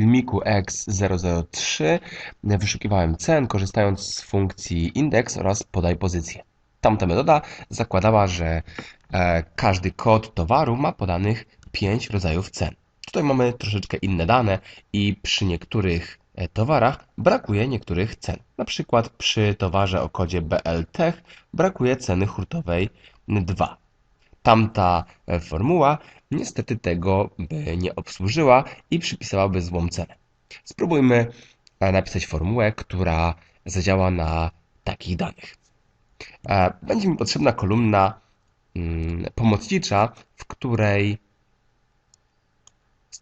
filmiku X003 wyszukiwałem cen, korzystając z funkcji index oraz podaj pozycję. Tamta metoda zakładała, że e, każdy kod towaru ma podanych 5 rodzajów cen. Tutaj mamy troszeczkę inne dane i przy niektórych e, towarach brakuje niektórych cen. Na przykład przy towarze o kodzie BLTech brakuje ceny hurtowej 2. Tamta e, formuła niestety tego by nie obsłużyła i przypisałaby złą cenę. Spróbujmy e, napisać formułę, która zadziała na takich danych. E, będzie mi potrzebna kolumna mm, pomocnicza, w której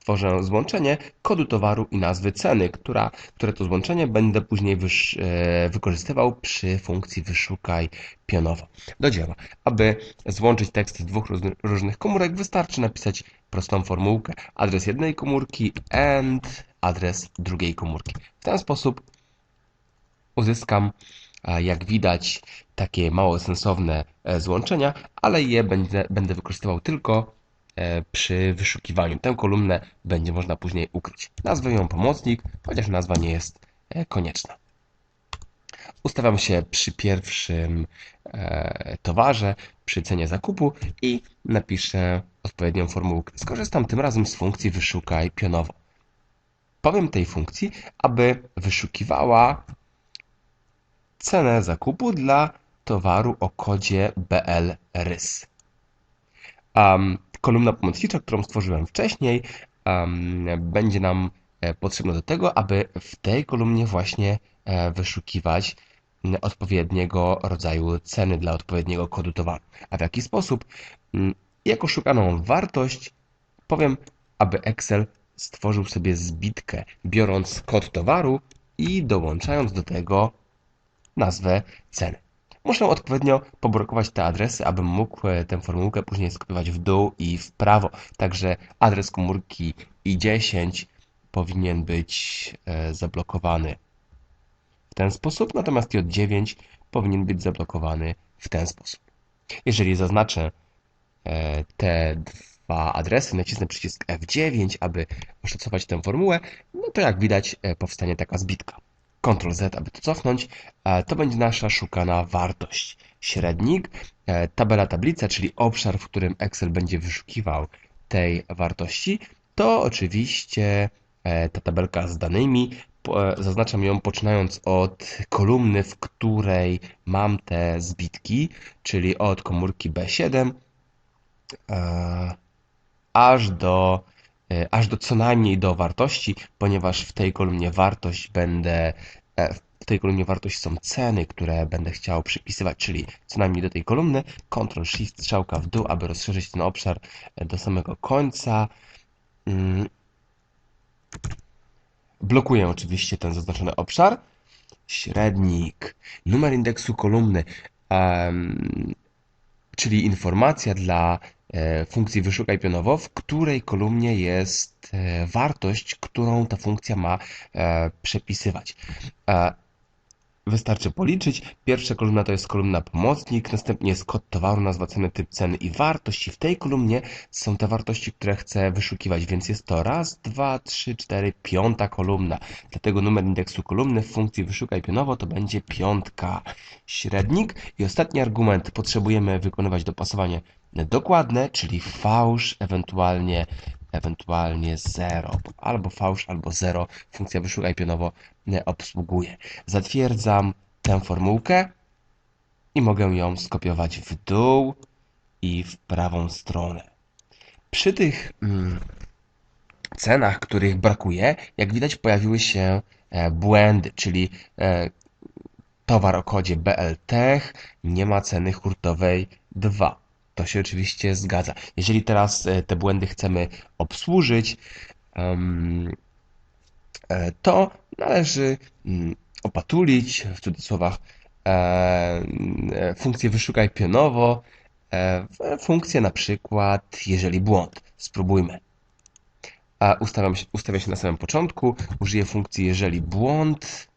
stworzę złączenie kodu towaru i nazwy ceny, która, które to złączenie będę później e, wykorzystywał przy funkcji wyszukaj pionowo. Do dzieła. Aby złączyć teksty z dwóch różnych komórek wystarczy napisać prostą formułkę. Adres jednej komórki and adres drugiej komórki. W ten sposób uzyskam, jak widać, takie mało sensowne e, złączenia, ale je będę, będę wykorzystywał tylko przy wyszukiwaniu. Tę kolumnę będzie można później ukryć. Nazwę ją pomocnik, chociaż nazwa nie jest e, konieczna. Ustawiam się przy pierwszym e, towarze, przy cenie zakupu i napiszę odpowiednią formułkę. Skorzystam tym razem z funkcji wyszukaj pionowo. Powiem tej funkcji, aby wyszukiwała cenę zakupu dla towaru o kodzie BL rys. Um, kolumna pomocnicza, którą stworzyłem wcześniej, będzie nam e, potrzebna do tego, aby w tej kolumnie właśnie e, wyszukiwać odpowiedniego rodzaju ceny dla odpowiedniego kodu towaru. A w jaki sposób? Jako szukaną wartość powiem, aby Excel stworzył sobie zbitkę, biorąc kod towaru i dołączając do tego nazwę ceny. Muszę odpowiednio poblokować te adresy, abym mógł e, tę formułkę później skopiować w dół i w prawo. Także adres komórki i10 powinien być e, zablokowany w ten sposób, natomiast j9 powinien być zablokowany w ten sposób. Jeżeli zaznaczę e, te dwa adresy, nacisnę przycisk F9, aby oszacować tę formułę, no to jak widać powstanie taka zbitka. Ctrl Z, aby to cofnąć, e, to będzie nasza szukana wartość. Średnik, e, tabela tablica, czyli obszar, w którym Excel będzie wyszukiwał tej wartości, to oczywiście e, ta tabelka z danymi. Zaznaczam ją poczynając od kolumny, w której mam te zbitki, czyli od komórki B7 aż do aż do co najmniej do wartości, ponieważ w tej kolumnie wartość będę e, w tej kolumnie wartość są ceny, które będę chciał przypisywać, czyli co najmniej do tej kolumny. Ctrl Shift strzałka w dół, aby rozszerzyć ten obszar e, do samego końca. Mm. Blokuję oczywiście ten zaznaczony obszar. Średnik, numer indeksu kolumny, um, czyli informacja dla E, funkcji wyszukaj pionowo, w której kolumnie jest e, wartość, którą ta funkcja ma e, przepisywać. Wystarczy policzyć. Pierwsza kolumna to jest kolumna pomocnik, następnie jest kod towaru, nazwa ceny, typ ceny i wartość. I w tej kolumnie są te wartości, które chcę wyszukiwać, więc jest to raz, dwa, trzy, cztery, piąta kolumna. Dlatego numer indeksu kolumny w funkcji wyszukaj pionowo to będzie piątka. Średnik i ostatni argument. Potrzebujemy wykonywać dopasowanie dokładne, czyli fałsz, ewentualnie ewentualnie 0, albo fałsz, albo 0. Funkcja wyszukaj pionowo obsługuje. Zatwierdzam tę formułkę i mogę ją skopiować w dół i w prawą stronę. Przy tych mm, cenach, których brakuje, jak widać pojawiły się e, błędy, czyli e, towar o kodzie BLTech nie ma ceny hurtowej 2. To się oczywiście zgadza. Jeżeli teraz e, te błędy chcemy obsłużyć, e, to należy mm, opatulić, w cudzysłowach, e, funkcję wyszukaj pionowo, funkcję na przykład jeżeli błąd. Spróbujmy. Ustawiam się, się na samym początku, użyję funkcji jeżeli błąd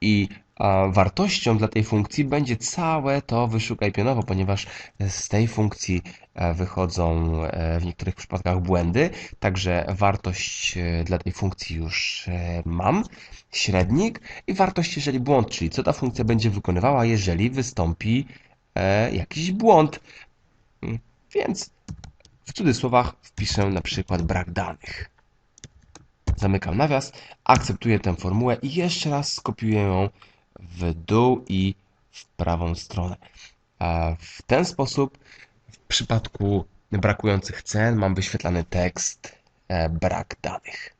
i wartością dla tej funkcji będzie całe to wyszukaj pionowo, ponieważ z tej funkcji e, wychodzą e, w niektórych przypadkach błędy, także wartość e, dla tej funkcji już mam, średnik i wartość, jeżeli błąd, czyli co ta funkcja będzie wykonywała, jeżeli wystąpi jakiś błąd. Mm, więc w cudzysłowach wpiszę na przykład brak danych. Zamykam nawias, akceptuję tę formułę i jeszcze raz skopiuję ją w dół i w prawą stronę. W ten sposób w przypadku brakujących cen mam wyświetlany tekst e, brak danych.